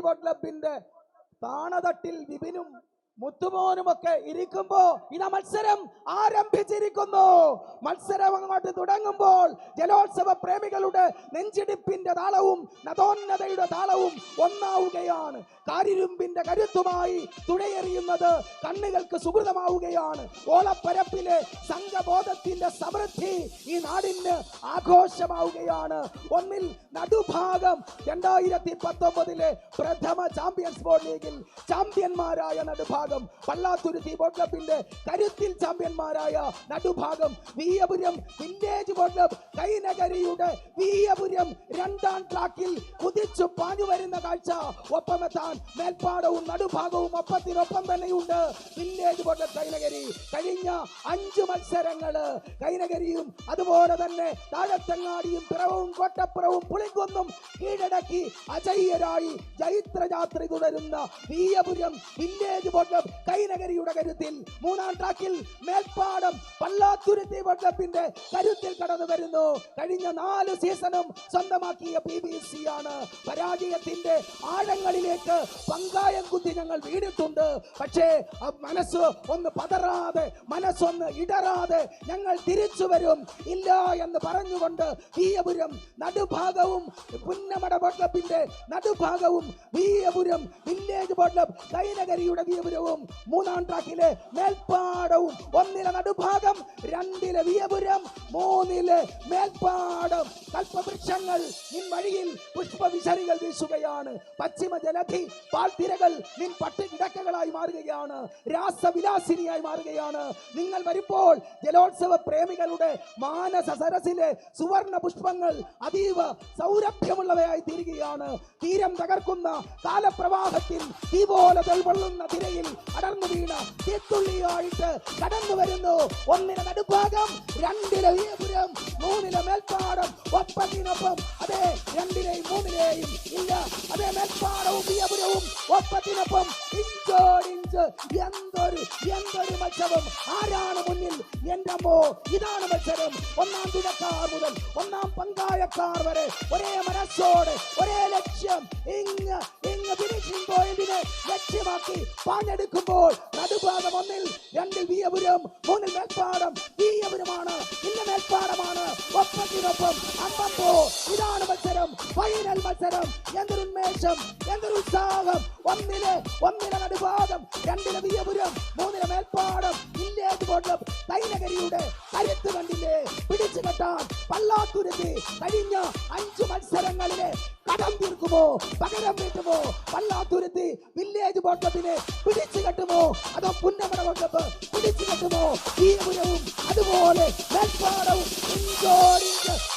Boat ക്ലബിന്റെ താണതട്ടിൽ വിപിനും മുത്തുമോനുമൊക്കെ ഇരിക്കുമ്പോ ഇതാ മത്സരം ആരംഭിച്ചിരിക്കുന്നു. മത്സരം അങ്ങോട്ട് തുടങ്ങുമ്പോൾ ജലോത്സവ പ്രേമികളുടെ നെഞ്ചിടിപ്പിന്റെ താളവും നതോന്നതയുടെ താളവും ഒന്നാവുകയാണ്. കാരിരുമ്പിന്റെ കരുത്തുമായി തുടയെറിയുന്നത് കണ്ണുകൾക്ക് സുഹൃതമാവുകയാണ്. ഓളപ്പരപ്പിലെ സംഘബോധത്തിന്റെ സമൃദ്ധി ഈ നാടിന് ആഘോഷമാവുകയാണ്. ഒന്നിൽ നടുഭാഗം രണ്ടായിരത്തി പത്തൊമ്പതിലെ പ്രഥമ ചാമ്പ്യൻസ് ബോർഡ് ലീഗിൽ ചാമ്പ്യന്മാരായ നടുഭാഗം പള്ളാത്തുരുത്തി ബോട്ട് ക്ലബിന്റെ കരുത്തിൽ ചാമ്പ്യന്മാരായ Nadubhagam Veeyapuram village boat club കൈനഗരിയുടെ Veeyapuram രണ്ടാം ട്രാക്കിൽ കുതിച്ചു പാഞ്ഞു വരുന്ന കാഴ്ച. ഒപ്പമെത്താൻ മേൽപ്പാടവും നടുഭാഗവും ഒപ്പത്തിനൊപ്പം തന്നെയുണ്ട്. Village boat club Kainakary. കഴിഞ്ഞ അഞ്ച് മത്സരങ്ങൾ കൈനഗരിയും അതുപോലെ തന്നെ താഴത്തങ്ങാടിയും പിറവും കോട്ടപ്പുറവും പുളിക്കൊന്നും കീഴടക്കി അജയ്യരായി ചൈത്രയാത്ര തുടരുന്ന വീയപുരം വില്ലേജ് ബോട്ട് ക്ലബ് കൈനഗരിയുടെ കരുത്തിൽ. മൂന്നാം ട്രാക്കിൽ മേൽപ്പാടം പള്ളാത്തുരുത്തി ബോട്ട് കരുത്തിൽ കടന്നു വരുന്നു. കഴിഞ്ഞ നാല് സീസണും സ്വന്തമാക്കിയ പി ബി സി ആണ്. പരാജയത്തിന്റെ ആഴങ്ങളിലേക്ക് പങ്കായം കുത്തി ഞങ്ങൾ വീണിട്ടുണ്ട്. പക്ഷേ മനസ്സ് ഒന്ന് പതറാതെ മനസ്സൊന്ന് ഇടറാതെ ഞങ്ങൾ തിരിച്ചു വരും. ഇല്ല എന്ന് പറഞ്ഞുകൊണ്ട് വീയപുരം നടുഭാഗവും പുന്നമട ബോട്ട് നടുഭാഗവും വീയപുരം വില്ലേജ് ബോട്ട് ക്ലബ് കൈനഗരിയുടെ വീയപുരവും മൂന്നാം ട്രാക്കിലെ മേൽപ്പാടവും ഒന്നിലെ നടുഭാഗം രണ്ടിലെ വീയപുരം മൂന്നിലെ മേൽപ്പാടം. കൽപ്പവൃക്ഷങ്ങൾ നിൻ വഴിയിൽ പുഷ്പവിശരികൾ വീശുകയാണ്. പശ്ചിമ ജലധി പാൽത്തിരകൾ നിൻ പട്ടുകിടക്കകളായി മാറുകയാണ്. രാസവിലാസിനിയായി മാറുകയാണ്. നിങ്ങൾ വരുമ്പോൾ ജലോത്സവ പ്രേമികളുടെ മാനസ സരസിലെ സുവർണ പുഷ്പങ്ങൾ അതീവ സൗരഭ്യമുള്ളവയായി തീരുകയാണ്. തീരം തകർക്കുന്ന കാലപ്രവാഹത്തിൽ തീപോലെ തെൾവള്ളുന്ന തിരയിൽ അടർന്നു വീണ തീത്തുള്ളിയായിട്ട് കടന്നു വരുന്നു ഒന്നിന് നടുഭാഗം രണ്ടിലെ വീയപുരം മൂന്നിലെ മേൽപ്പാടം ഒപ്പത്തിനൊപ്പം അതെ രണ്ടിലെയും മൂന്നിലെയും ഇല്ല. അതെ മേൽപ്പാടവും വീയപുരവും ഒപ്പത്തിനൊപ്പം എന്തൊരു എന്തൊരു മത്സരം. ആരാണ് മുന്നിൽ? എന്റെ അമ്മോ. ഇതാണ് മത്സരം. ഒന്നാം തുണക്കാർ മുതൽ ഒന്നാം പങ്കായക്കാർ വരെ ഒരേ മനസ്സോടെ ഒരേ ലക്ഷ്യം. ഇങ്ങ് ഇങ്ങ് ഫിനിഷിംഗ് പോയിന്റിനെ ലക്ഷ്യമാക്കി പാഞ്ഞെടുക്കുമ്പോൾ നടുഭാഗം ഒന്നിൽ രണ്ടിൽ വിയപുരം മൂന്നിൽ മേൽപ്പാടം. വിയപുരമാണ് ഇന്ന് മേൽപ്പാടമാണ്. ഒപ്പത്തിനൊപ്പം അമ്പപ്പോ ഇതാണ് മത്സരം. ഫൈനൽ മത്സരം. എന്തൊരു ഉന്മേഷം എന്തൊരു ഉത്സാഹം. ഒന്നിലെ നടുഭാഗം രണ്ടിലെ വിയപുരം മൂന്നിലെ മേൽപ്പാടം. വില്ലേജ് കൊണ്ടും തൈനഗരിയുടെ കരുത്ത് കണ്ടില്ലേ? പിടിച്ചു കെട്ടാൻ പല്ലാത്തുരുത്തി കഴിഞ്ഞ അഞ്ച് മത്സരങ്ങളിലെ കടം തീർക്കുമോ? പകരം വീട്ടുമോ? പല്ലാത്തുരുത്തി വില്ലേജ് ബോട്ടത്തിനെ പിടിച്ചു കെട്ടുമോ? അതോ പുന്നമട ബോട്ടപ്പ് പിടിച്ചു കെട്ടുമോ? വീയപുരവും അതുപോലെ മേൽപ്പാടവും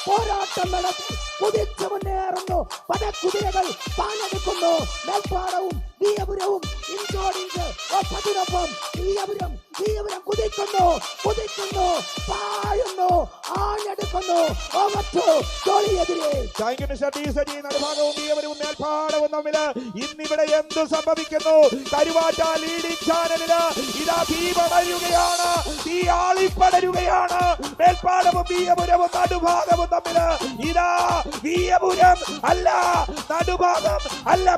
പോരാട്ടം നടത്തി കുതിച്ചു മുന്നേറുന്നു. പടക്കുതിരകൾ പാഞ്ഞെടുക്കുന്നു. മേൽപ്പാടവും വീയപുരവും ഇഞ്ചോടിഞ്ച് ഒപ്പത്തിനൊപ്പം വീയപുരം വീയപുരം കുതിക്കുന്നു കുതിക്കുന്നു പാഴുന്നു ആഞ്ഞെടുക്കുന്നു ഇന്നിവിടെ എന്ത് സംഭവിക്കുന്നു? കരുവാറ്റ ലീഡിംഗ് ചാനലിൽ ഇതാ തീ പടരുകയാണ് തീ ആളിപ്പടരുകയാണ് മേൽപ്പാടവും ഇതാ വീയപുരം അല്ല അല്ല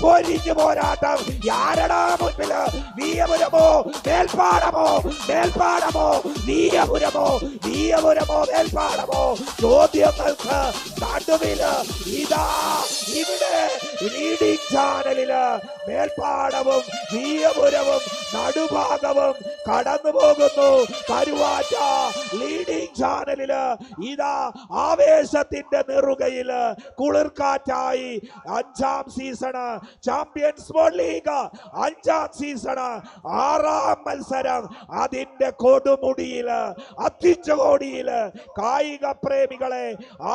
പൊരിഞ്ഞു പോരാട്ടം. ആരടാ മുൻപിൽ? വീയപുരമോ മേൽപ്പാടമോ മേൽപ്പാടമോ വീയപുരമോ വീയപുരമോ മേൽപ്പാടമോ ചോദ്യങ്ങൾക്ക് നടുവിൽ ഇതാ ഇവിടെ ചാനലിൽ മേൽപ്പാടവും വീയപുരവും നടുഭാഗവും കടന്നു പോകുന്നു കരുവാറ്റ ലീഡിംഗ് ചാനലിൽ ഇതാ ആവേശത്തിന്റെ നെറുകയിൽ കുളിർക്കാറ്റായി അഞ്ചാം സീസണ് ചാമ്പ്യൻസ് ലീഗ്. അഞ്ചാം സീസണ് ആറാം മത്സരം അതിന്റെ കൊടുമുടിയിൽ അത്യുച്ചകോടിയിൽ കായിക പ്രേമികളെ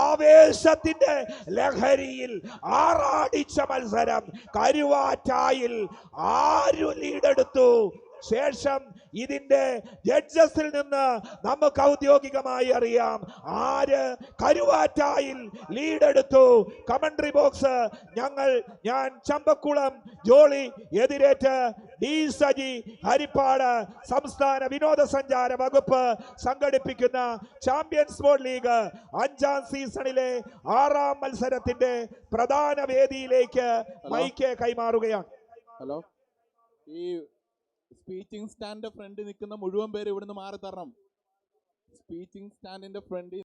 ആവേശത്തിന്റെ ലഹരിയിൽ ആറാടിച്ച മത്സരം കരുവാറ്റായിൽ ആരു ലീഡെടുത്തു? ശേഷം ഇതിന്റെ ജഡ്ജസിൽ നിന്ന് നമുക്ക് ഔദ്യോഗികമായി അറിയാം ആര് കരുവാറ്റായിൽ ലീഡെടുത്തു. കമൻട്രി ബോക്സ് ഞങ്ങൾ ഞാൻ ചമ്പക്കുളം ജോളി എതിരേറ്റ് ഡി സജി ഹരിപ്പാട് സംസ്ഥാന വിനോദസഞ്ചാര വകുപ്പ് സംഘടിപ്പിക്കുന്ന ചാമ്പ്യൻസ് ബോൾ ലീഗ് അഞ്ചാം സീസണിലെ ആറാം മത്സരത്തിന്റെ പ്രധാന വേദിയിലേക്ക് മൈക്ക് കൈമാറുകയാണ്. ഹലോ ഈ സ്പീച്ചിങ് സ്റ്റാൻഡിന്റെ ഫ്രണ്ടിൽ നിൽക്കുന്ന മുഴുവൻ പേര് ഇവിടുന്ന് മാറി തരണം. സ്പീച്ചിങ് സ്റ്റാൻഡിന്റെ ഫ്രണ്ടിൽ